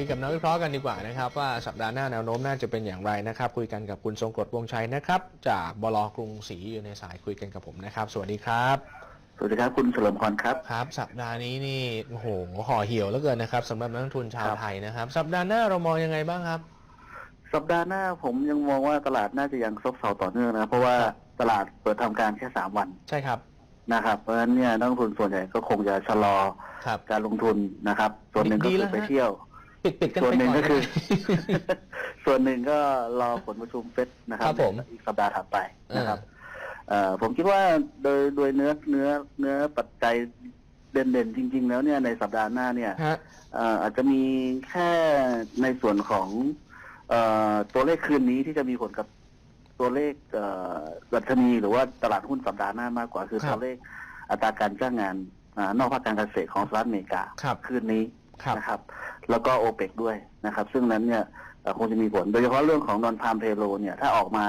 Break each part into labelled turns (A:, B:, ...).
A: ยกับนักวิเคราะห์กันดีกว่านะครับว่าสัปดาห์หน้าแนวโน้มน่าจะเป็นอย่างไรนะครับ คุยกันกับคุณทรงกรดวงชัยนะครับ จากบลกรุงศรีอยู่ในสายคุยกันกับผมนะครับ สวัสดีครับ
B: สวัสดีครับคุณเฉลิมพรครับ
A: ครับ สัปดาห์นี้นี่โอ้โหห่อเหี่ยวเหลือเกินนะครับสำหรับนักลงทุนชาว
B: ครับ
A: ไทยนะครับ สัปดาห์หน้าเรามองยังไงบ้างครับ
B: สัปดาห์หน้าผมยังมองว่าตลาดน่าจะยังซบเซาต่อเนื่องนะเพราะว่า
A: ครับ
B: ตลาดเปิดทำการแค่สามวัน
A: ใช่ครับ
B: นะครับเพราะฉะนั้นเนี่ยนักลงทุนส่วนใหญ่ก็คงจะชะลอ
A: ครับ
B: การลงทุนนะครับ ส่วนหนึ่งก็
A: ดี
B: คื
A: แล้
B: อ
A: ว
B: ไป
A: ฮะ
B: เที่ยว
A: ปิดปิดกัน
B: ส่ว
A: ไป
B: นหนึ่ง
A: ก่อน
B: ก็คือ
A: นะ
B: ส่วนหนึ่งก็รอผลประชุมเฟดนะครั
A: ครับผม
B: ในอีกสัปดาห์ถัดไปนะครับเอ่อผมคิดว่าโดยโดยเนื้อเนื้อเนื้อปัจจัยเด่นๆ จริง ๆ แล้วเนี่ยในสัปดาห์หน้าเนี่ย
A: ฮะ
B: เอ่ออาจจะมีแค่ในส่วนของเอ่อตัวเลขคืนนี้ที่จะมีผลกับตัวเลขเอ่อดัชนีหรือว่าตลาดหุ้นสัปดาห์หน้ามากกว่าคือ
A: ครับ
B: ตัวเลขอัตราการจ้างงานอานอกภาคการเกษตรของสหรัฐอเมริกา
A: ครับ
B: คืนนี้
A: ครับ
B: นะครับ แล้วก็โอเปกด้วยนะครับ ซึ่งนั้นเนี่ยเอ่อคงจะมีผล โดยเฉพาะเรื่องของนอนพามเพโลเนี่ยถ้าออกมา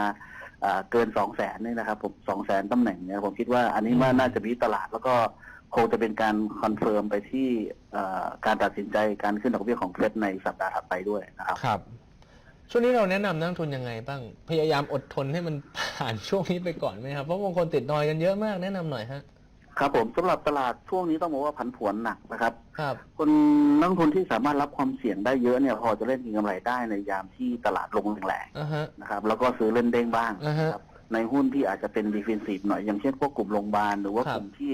B: อ่าเกินสองแสนเนี่ยนะครับ ผมสองแสนตำแหน่งเนี่ยผมคิดว่าอันนี้มันน่าจะมีตลาด แล้วก็คงจะเป็นการคอนเฟิร์มไปที่เอ่อการตัดสินใจการขึ้นดอกเบี้ยของเฟดในสัปดาห์ถัดไปด้วยนะครับ
A: ครับช่วงนี้เราแนะนำนักลงทุนยังไงบ้าง พยายามอดทนให้มันผ่านช่วงนี้ไปก่อนไหมครับ เพราะบางคนติดดอยกันเยอะมากแนะนำหน่อยฮะ
B: ครับผมสำหรับตลาดช่วงนี้ต้องบอกว่าผันผวนหนักนะครับ
A: ครับ
B: คนนักลงทุนที่สามารถรับความเสี่ยงได้เยอะเนี่ยพอจะเล่นเก็งกำไรได้ในยามที่ตลาดลงแรง
A: อ่าฮะ
B: ๆนะครับ แล้วก็ซื้อเล่นเด้งบ้าง
A: อ่าฮะ
B: นะครับในหุ้นที่อาจจะเป็นดีเฟนซีฟหน่อยอย่างเช่นพวกกลุ่มโรงพยาบาลหรือว่า
A: ครับ
B: กลุ่มที่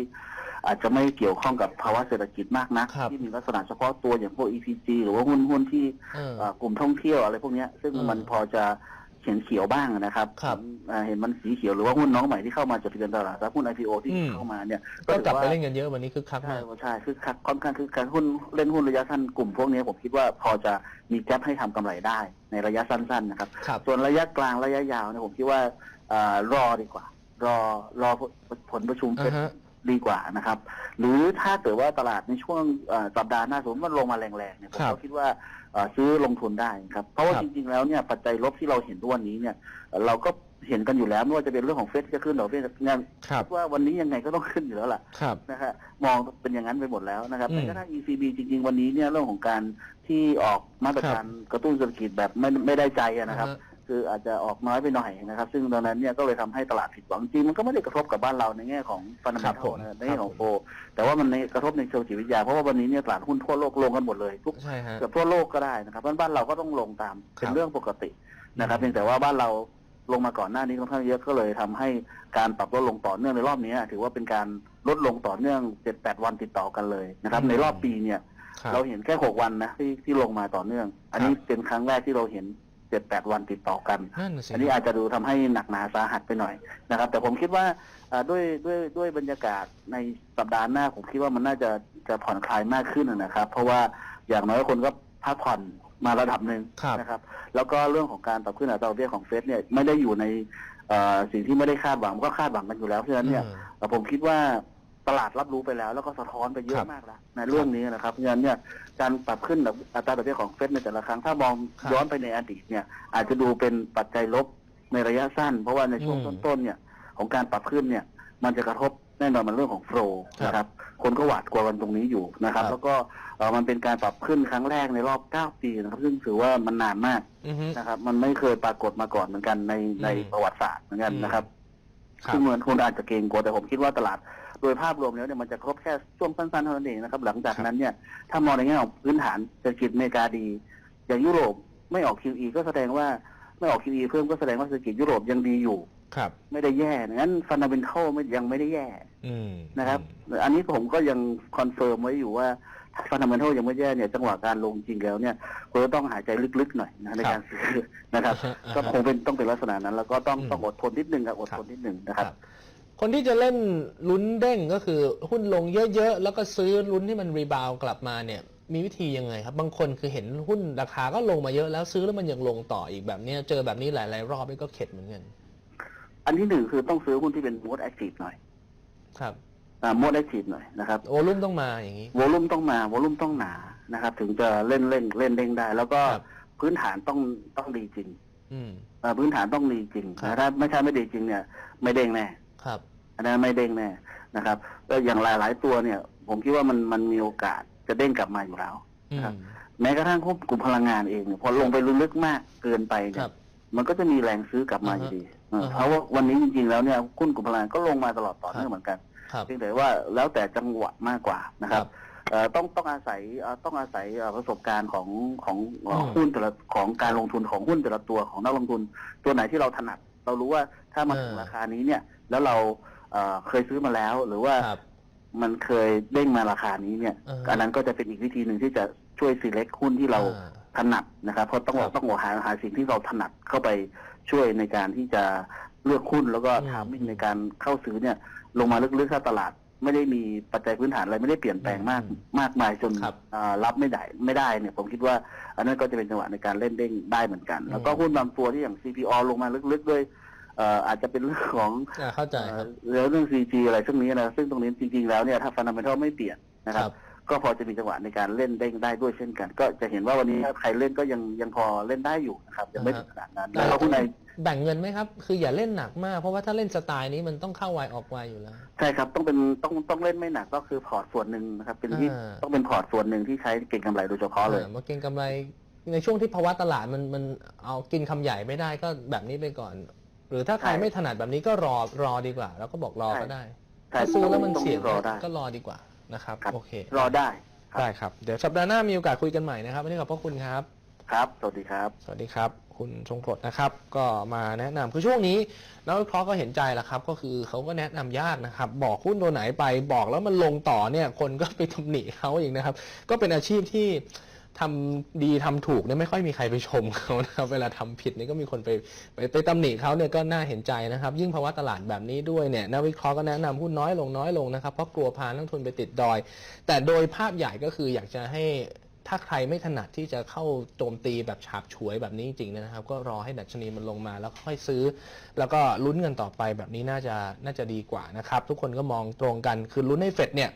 B: อาจจะไม่เกี่ยวข้องกับภาวะเศรษฐกิจมากนัก
A: ครับ
B: ที่มีลักษณะเฉพาะตัวอย่างพวก EPG หรือว่าหุ้นหุ้นที่
A: เออ
B: เอ่อกลุ่มท่องเที่ยวอะไรพวกเนี้ยซึ่ง
A: อืม
B: มันพอจะ เห็นเขียวบ้างนะครับ
A: ครับ
B: อ่าเห็นมันสีเขียวหรือว่าหุ้นน้องใหม่ที่เข้ามาจดทะเบียนตลาดแล้วหุ้น IPO ที่
A: อืม
B: เข้ามาเนี่ย
A: ก็กลับ
B: ถือ
A: ไป
B: ว่า
A: เล่นกันเยอะวันนี้คือคัก
B: ใช่
A: มาก
B: ใช่คือคักค่อนข้างคือการหุ้นเล่นหุ้นระยะสั้นกลุ่มพวกนี้ผมคิดว่าพอจะมีแก๊ปให้ทำกำไรได้ในระยะสั้นๆนะครับ
A: ครับ
B: ส่วนระยะกลางระยะยาวเนี่ยผมคิดว่าเอ่อรอดีกว่า รอรอผลประชุมเฟ
A: อ่า
B: ด
A: ฮะ
B: ดีกว่านะครับ หรือถ้าเกิดว่าตลาดในช่วงเอ่อสัปดาห์หน้าสมมติว่าลงมาแรงๆเนี่ยผม
A: ครับ
B: ก็คิดว่าเอ่อซื้อลงทุนได้ครับเพราะว่า
A: ครับ
B: จริงๆแล้วเนี่ยปัจจัยลบที่เราเห็นทุกวันนี้เนี่ยเอ่อเราก็เห็นกันอยู่แล้วไม่ว่าจะเป็นเรื่องของเฟดที่จะขึ้นดอกเบี้ยงาน
A: ครับ
B: ว่าวันนี้ยังไงก็ต้องขึ้นอยู่แล้วล่ะ
A: ครับ
B: นะฮะมองเป็นอย่างนั้นไปหมดแล้วนะครับ
A: อืม
B: แต่ถ้า ECB จริง ๆ วันนี้เนี่ยเรื่องของการที่ออกมาตรการกระตุ้นเศรษฐกิจแบบไม่ไม่ได้ใจอะนะครับ
A: อ่าฮ
B: คืออาจจะออกน้อยไปหน่อยนะครับ ซึ่งตอนนั้นเนี่ยก็เลยทำให้ตลาดผิดหวังจริงมันก็ไม่ได้กระทบกับบ้านเราในแง่ของฟันธ
A: ครั
B: มิ
A: บ
B: ทั
A: ผ
B: ล
A: ม
B: นะในแง่ของโฟแต่ว่ามันในกระทบในเชิงจิตวิทยาเพราะว่าวันนี้เนี่ยตลาดหุ้นทั่วโลกลงกันหมดเลยทุก
A: ใช่ฮะ
B: เกือบทั่วโลกก็ได้นะครับเพราะบ้านเราก็ต้องลงตามเป็น
A: ครับ
B: เรื่องปกตินะครับ
A: อืม
B: เพียงแต่ว่าบ้านเราลงมาก่อนหน้านี้ค่อนข้างเยอะก็เลยทำให้การปรับลดลงต่อเนื่องในรอบนี้ ถือว่าเป็นการลดลงต่อเนื่อง7-8วันติดต่อกันเลยนะครับ ในรอบปีเนี่ย
A: ครับ
B: เราเห็นแค่6วันนะที่ที่ลงมาต่อเนื่อง อันนี้เป็นครั้งแรกที่เราเห็น 7-8วันติดต่อกัน
A: นั่นน่ะสิ
B: อันนี้อาจจะดูทำให้หนักหนาสาหัสไปหน่อยนะครับ แต่ผมคิดว่าอ่าด้วยด้วยด้วยบรรยากาศในสัปดาห์หน้าผมคิดว่ามันน่าจะจะผ่อนคลายมากขึ้นนะครับ เพราะว่าอย่างน้อยคนก็พักผ่อนมาระดับหนึ่ง
A: ครับ
B: นะครับ แล้วก็เรื่องของการปรับขึ้นอัตราดอกเบี้ยของเฟดเนี่ยไม่ได้อยู่ในเอ่อสิ่งที่ไม่ได้คาดหวังมันก็คาดหวังกันอยู่แล้วเพราะฉะนั้นเนี่ย
A: อืม
B: เอ่อผมคิดว่า ตลาดรับรู้ไปแล้ว แล้วก็สะท้อนไปเย
A: ครั
B: อะ
A: บ
B: มากแล้วในเรื่องนี้นะครับเพราะฉะนั้นเนี่ยการปรับขึ้นอัตราดอกเบี้ยของเฟดในแต่ละครั้งถ้ามอง
A: ครับ
B: ย้อนไปในอดีตเนี่ย อาจจะดูเป็นปัจจัยลบในระยะสั้น เพราะว่าในช่วง
A: อืม
B: ต้นๆเนี่ย ของการปรับขึ้นเนี่ย มันจะกระทบแน่นอนมันเรื่องของโฟล์
A: ครับ
B: นะครับ คนก็หวาดกลัวกันตรงนี้อยู่นะครับ
A: ครับ
B: แล้วก็เอ่อมันเป็นการปรับขึ้นครั้งแรกในรอบ 9 ปีนะครับ ซึ่งถือว่ามันนานมาก
A: อือฮึ
B: นะครับ มันไม่เคยปรากฏมาก่อนเหมือนกันในใน
A: อืม
B: ประวัติศาสตร์เหมือนกันนะครับ
A: ครั
B: ซึ่
A: บ
B: งเหมือนคนอาจจะเกรงกลัวแต่ผมคิดว่าตลาดโดยภาพรวมแล้วเนี่ยมันจะครบแค่ช่วงสั้นๆเท่านั้นเองนะครับ หลังจากนั้นเนี่ยถ้ามองในแง่ของพื้นฐานเศรษฐกิจอเมริกาดี อย่างยุโรปไม่ออก QE ก็แสดงว่าไม่ออก QE เพิ่มก็แสดงว่าเศรษฐกิจยุโรปยังดีอยู่
A: ครับ
B: ไม่ได้แย่งั้นฟันดัมเบลทัลยังไม่ได้แย่
A: อืม
B: นะครับ อันนี้ผมก็ยังคอนเฟิร์มไว้อยู่ว่าฟันดัมเบลทัลยังไม่แย่เนี่ยจังหวะการลงจริงแล้วเนี่ยคุณก็ต้องหายใจลึกๆหน่อยนะในการซื้อนะครับ
A: อ่าฮะ
B: ก็คงเป็นต้องเป็นลักษณะนั้น แล้วก็ต้อง
A: อืม
B: ต้องอดทนนิดนึงครับอด
A: ครั
B: ท
A: บ
B: นนิดนึงนะ
A: ค
B: ค
A: รั
B: รับ
A: บ คนที่จะเล่นลุ้นเด้งก็คือหุ้นลงเยอะๆ แล้วก็ซื้อลุ้นให้มันรีบาวกลับมาเนี่ยมีวิธียังไงครับ บางคนคือเห็นหุ้นราคาก็ลงมาเยอะแล้วซื้อแล้วมันยังลงต่ออีกแบบเนี้ยเจอแบบนี้หลาย ๆ รอบนี่ก็เข็ดเหมือนกัน
B: อันที่หนึ่งคือต้องซื้อหุ้นที่เป็นมดแอคทีฟหน่อย
A: ครับ
B: อ่ามดแอคทีฟหน่อยนะครับ
A: โอลุ่มต้องมาอย่างนี้
B: วอลุ่มต้องมาวอลุ่มต้องหนานะครับ ถึงจะเล่นเล่นเล่นเด้งได้ แล้วก็
A: ครับ
B: พื้นฐานต้องต้องดีจริง
A: อืม
B: เอ่อพื้นฐานต้องดีจริง
A: ครับ
B: นะถ้าไม่ใช่ไม่ดีจริงเนี่ย ไม่เด้งแน่
A: ครับ
B: อันนั้นไม่เด้งแน่นะครับแล้วอย่างหลาย ๆ ตัวเนี่ย ผมคิดว่ามันมันมีโอกาสจะเด้งกลับมาอยู่แล้ว
A: อืม
B: แม้กระทั่งหุ้นกลุ่มพลังงานเองเนี่ยพอลงไปลึกๆมากเกินไป
A: ค
B: เนี่
A: รั
B: ย
A: บ
B: มันก็จะมีแรงซื้อกลับมา
A: อ่า
B: อ
A: ฮะ
B: ยู่ดีเออ
A: อ่าฮะ
B: เพราะว่าวันนี้จริง ๆ แล้วเนี่ยหุ้นกลุ่มพลังงานก็ลงมาตลอดต่อเนื่องเหมือนกัน
A: ครับ
B: เพียงแต่ว่าแล้วแต่จังหวะมากกว่านะครับ เอ่อต้องต้องอาศัยเอ่อต้องอาศัยเอ่อประสบการณ์ของของเอ่อ
A: อืม
B: หุ้นแต่ละของการลงทุนของหุ้นแต่ละตัวของนักลงทุน ตัวไหนที่เราถนัด เรารู้ว่าถ้ามาถึง
A: เออ
B: ราคานี้เนี่ย แล้วเราเอ่อเคยซื้อมาแล้ว หรือว่า
A: ครับ
B: มันเคยเด้งมาราคานี้เนี่ย
A: เออ
B: อันนั้นก็จะเป็นอีกวิธีหนึ่งที่จะช่วย select หุ้นที่เรา
A: อ่า
B: ถนัดนะครับเพราะต้อง
A: ครับ
B: ต้องหาหาสิ่งที่เราถนัดเข้าไปช่วยในการที่จะเลือกหุ้นแล้วก็
A: อืม
B: ทามมิ่งในการเข้าซื้อเนี่ย ลงมาลึกๆถ้าตลาด ไม่ได้มีปัจจัยพื้นฐานอะไรไม่ได้เปลี่ยนแปลงมาก
A: อืม
B: มากมายจน
A: ครับ
B: อ่ารับไม่ได้ไม่ได้เนี่ย ผมคิดว่าอันนั้นก็จะเป็นจังหวะในการเล่นเด้งได้เหมือนกัน แล้วก็
A: อืม
B: หุ้นบางตัวที่อย่าง CPO ลงมาลึกๆด้วย เอ่ออาจจะเป็นเรื่องของ
A: อ่าเข้าใจครับ
B: เอ่อเรื่อง CG อะไรซึ่งนี้นะซึ่งตรงนี้จริง ๆ แล้วเนี่ยถ้าฟันดัมเบลไม่เปลี่ยนนะครับ
A: ครับ
B: ก็พอจะมีจังหวะในการเล่นเด้งได้ด้วยเช่นกัน ก็จะเห็นว่าวันนี้ถ้าใครเล่นก็ยังยังพอเล่นได้อยู่นะครับยังไม่ถึงขนาดนั้น
A: อ่าฮะ
B: แล้วก็หุ้นใน
A: แบ่งเงินไหมครับ คืออย่าเล่นหนักมาก เพราะว่าถ้าเล่นสไตล์นี้มันต้องเข้าไวออกไวอยู่แล้ว
B: ใช่ครับต้องเป็นต้องต้องเล่นไม่หนักก็คือพอร์ตส่วนหนึ่งนะครับเป็นที่
A: อ่า
B: ต้องเป็นพอร์ตส่วนหนึ่งที่ใช้เก็งกำไรโดยเฉพาะเลย
A: อ่ามาเก็งกำไรในช่วงที่ภาวะตลาดมันมันเอากินคำใหญ่ไม่ได้ก็แบบนี้ไปก่อน หรือถ้าใคร
B: ใช่
A: ไม่ถนัดแบบนี้ก็รอรอดีกว่า แล้วก็บอกรอก็ได้
B: ใช่
A: ถ้าซื้อแล้วมัน
B: ต้อง
A: เสี่ยง
B: รอได้
A: ก็รอดีกว่านะครับ
B: ครับ
A: โอเค
B: รอได้ครับ
A: ได้ครับ เดี๋ยวสัปดาห์หน้ามีโอกาสคุยกันใหม่นะครับวันนี้ขอบพระคุณครับ
B: ครับ สวัสดีครับ
A: สวัสดีครับ คุณทรงกรดนะครับ ก็มาแนะนำคือช่วงนี้นักวิเคราะห์ก็เห็นใจแหละครับ ก็คือเขาก็แนะนำยากนะครับ บอกหุ้นตัวไหนไปบอกแล้วมันลงต่อเนี่ย คนก็ไปตำหนิเขาอีกนะครับ ก็เป็นอาชีพที่ ทำดีทำถูกเนี่ยไม่ค่อยมีใครไปชมเขานะครับเวลาทำผิดเนี่ยก็มีคนไปไปไปตำหนิเขาเนี่ยก็น่าเห็นใจนะครับ ยิ่งภาวะตลาดแบบนี้ด้วยเนี่ยนักวิเคราะห์ก็แนะนำหุ้นน้อยลงน้อยลงนะครับเพราะกลัวพานักทุนไปติดดอย แต่โดยภาพใหญ่ก็คืออยากจะให้ถ้าใครไม่ถนัดที่จะเข้าโจมตีแบบฉาบฉวยแบบนี้จริงนะครับ ก็รอให้ดัชนีมันลงมาแล้วค่อยซื้อ แล้วก็ลุ้นกันต่อไปแบบนี้น่าจะน่าจะดีกว่านะครับ ทุกคนก็มองตรงกันคือลุ้นให้เฟดเนี่ย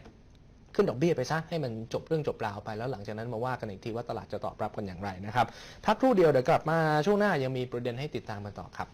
A: ขึ้นดอกเบี้ยไปซะให้มันจบเรื่องจบราวไปแล้วหลังจากนั้นมาว่ากันอีกทีว่าตลาดจะตอบรับกันอย่างไรนะครับพักครู่เดียวเดี๋ยวกลับมาช่วงหน้ายังมีประเด็นให้ติดตามกันต่อครับ